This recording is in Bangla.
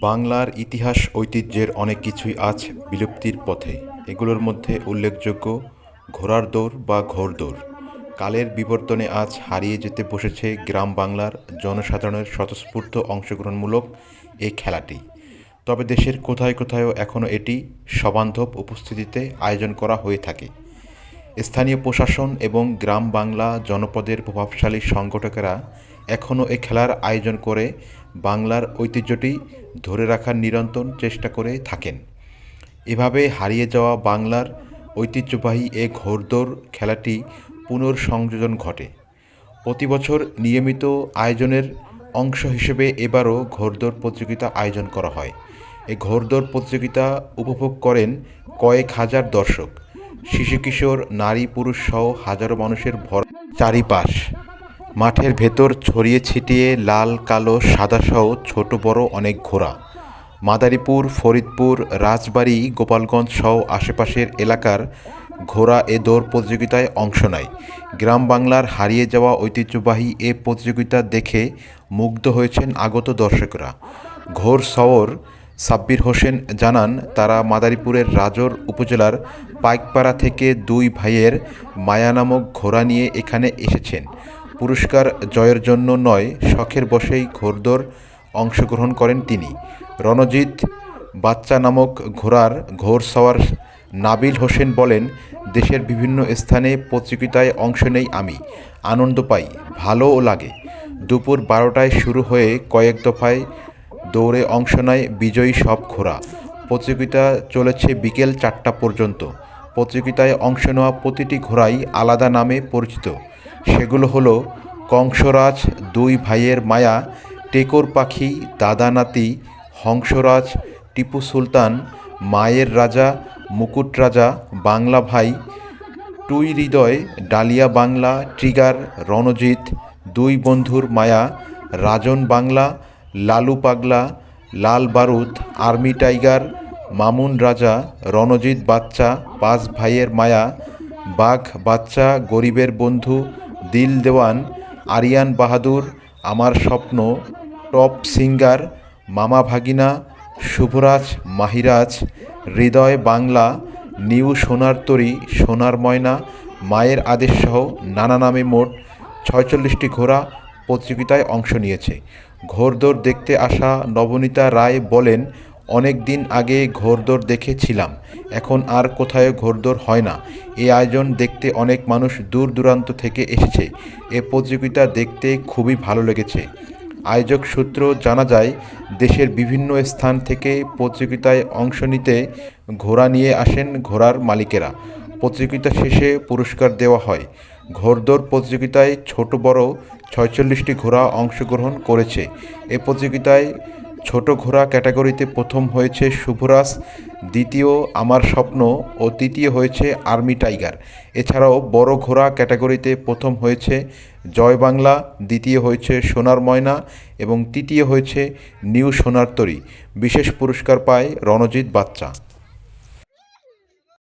বাংলার ইতিহাস, ঐতিহ্যের অনেক কিছুই আজ বিলুপ্তির পথে। এগুলোর মধ্যে উল্লেখযোগ্য ঘোড়ার দৌড় বা ঘোড়দৌড় কালের বিবর্তনে আজ হারিয়ে যেতে বসেছে গ্রাম বাংলার জনসাধারণের স্বতঃস্ফূর্ত অংশগ্রহণমূলক এই খেলাটি। তবে দেশের কোথায় কোথায়ও এখনও এটি সবান্ধব উপস্থিতিতে আয়োজন করা হয়ে থাকে। স্থানীয় প্রশাসন এবং গ্রাম বাংলা জনপদের প্রভাবশালী সংগঠকেরা এখনও এ খেলার আয়োজন করে বাংলার ঐতিহ্যটি ধরে রাখার নিরন্তর চেষ্টা করে থাকেন। এভাবে হারিয়ে যাওয়া বাংলার ঐতিহ্যবাহী এ ঘোরদৌড় খেলাটি পুনর্সংযোজন ঘটে। প্রতি বছর নিয়মিত আয়োজনের অংশ হিসেবে এবারও ঘোরদৌড় প্রতিযোগিতা আয়োজন করা হয়। এই ঘোরদৌড় প্রতিযোগিতা উপভোগ করেন কয়েক হাজার দর্শক। শিশু কিশোর, নারী, পুরুষ সহ হাজারো মানুষের ভর চারিপাশ। মাঠের ভেতর ছড়িয়ে ছিটিয়ে লাল, কালো, সাদা সহ ছোট, বড় অনেক ঘোড়া। মাদারীপুর, ফরিদপুর, রাজবাড়ী, গোপালগঞ্জ সহ আশেপাশের এলাকার ঘোড়া এ দৌড় প্রতিযোগিতায় অংশ নেয়। গ্রাম বাংলার হারিয়ে যাওয়া ঐতিহ্যবাহী এ প্রতিযোগিতা দেখে মুগ্ধ হয়েছেন আগত দর্শকরা। ঘোর সওর সাব্বির হোসেন জানান, তারা মাদারীপুরের রাজর উপজেলার পাইকপাড়া থেকে দুই ভাইয়ের মায়া নামক ঘোড়া নিয়ে এখানে এসেছেন। পুরস্কার জয়ের জন্য নয়, শখের বসেই ঘোড়দৌড় অংশগ্রহণ করেন তিনি। রণজিৎ বাচ্চা নামক ঘোড়ার ঘোড় সওয়ার নাবিল হোসেন বলেন, দেশের বিভিন্ন স্থানে প্রতিযোগিতায় অংশ নেই আমি। আনন্দ পাই, ভালোও লাগে। দুপুর বারোটায় শুরু হয়ে কয়েক দফায় দৌড়ে অংশ নেয় বিজয়ী সব ঘোড়া। প্রতিযোগিতা চলেছে বিকেল চারটা পর্যন্ত। প্রতিযোগিতায় অংশ নেওয়া প্রতিটি ঘোড়াই আলাদা নামে পরিচিত। সেগুলো হলো কংসরাজ, দুই ভাইয়ের মায়া, টেকর পাখি দাদা নাতি হংসরাজ, টিপু সুলতান, মায়ের রাজা, মুকুট রাজা, বাংলা ভাই, টুই হৃদয়, ডালিয়া বাংলা, ট্রিগার, রণজিৎ, দুই বন্ধুর মায়া, রাজন বাংলা, লালু পাগলা, লাল বারুদ, আর্মি টাইগার, মামুন রাজা, রণজিৎ বাচ্চা, পাঁচ ভাইয়ের মায়া, বাঘ বাচ্চা, গরিবের বন্ধু দিল দেওয়ান আরিয়ান বাহাদুর, আমার স্বপ্ন, টপ সিঙ্গার মামা ভাগিনা, শুভরাজ মাহিরাজ, হৃদয় বাংলা, নিউ সোনার তরী, সোনার ময়না, মায়ের আদেশসহ নানা নামে মোট ছয়চল্লিশটি ঘোড়া প্রতিযোগিতায় অংশ নিয়েছে। ঘোড়দৌড় দেখতে আসা নবনীতা রায় বলেন অনেক দিন আগে ঘোড়দৌড় দেখেছিলাম। এখন আর কোথাও ঘোড়দৌড় হয় না। এই আয়োজন দেখতে অনেক মানুষ দূর দূরান্ত থেকে এসেছে। এ প্রতিযোগিতা দেখতে খুবই ভালো লেগেছে। আয়োজক সূত্র জানা যায়, দেশের বিভিন্ন স্থান থেকে প্রতিযোগিতায় অংশ নিতে ঘোড়া নিয়ে আসেন ঘোড়ার মালিকেরা। প্রতিযোগিতা শেষে পুরস্কার দেওয়া হয়। ঘোড়দৌড় প্রতিযোগিতায় ছোট বড় ছয়চল্লিশটি ঘোড়া অংশগ্রহণ করেছে। এ প্রতিযোগিতায় ছোট ঘোড়া ক্যাটাগরিতে প্রথম হয়েছে শুভরাজ, দ্বিতীয় আমার স্বপ্ন ও তৃতীয় হয়েছে আর্মি টাইগার। এছাড়াও বড় ঘোড়া ক্যাটাগরিতে প্রথম হয়েছে জয় বাংলা, দ্বিতীয় হয়েছে সোনার ময়না এবং তৃতীয় হয়েছে নিউ সোনার তরী। বিশেষ পুরস্কার পায় রণজিৎ বাচ্চা।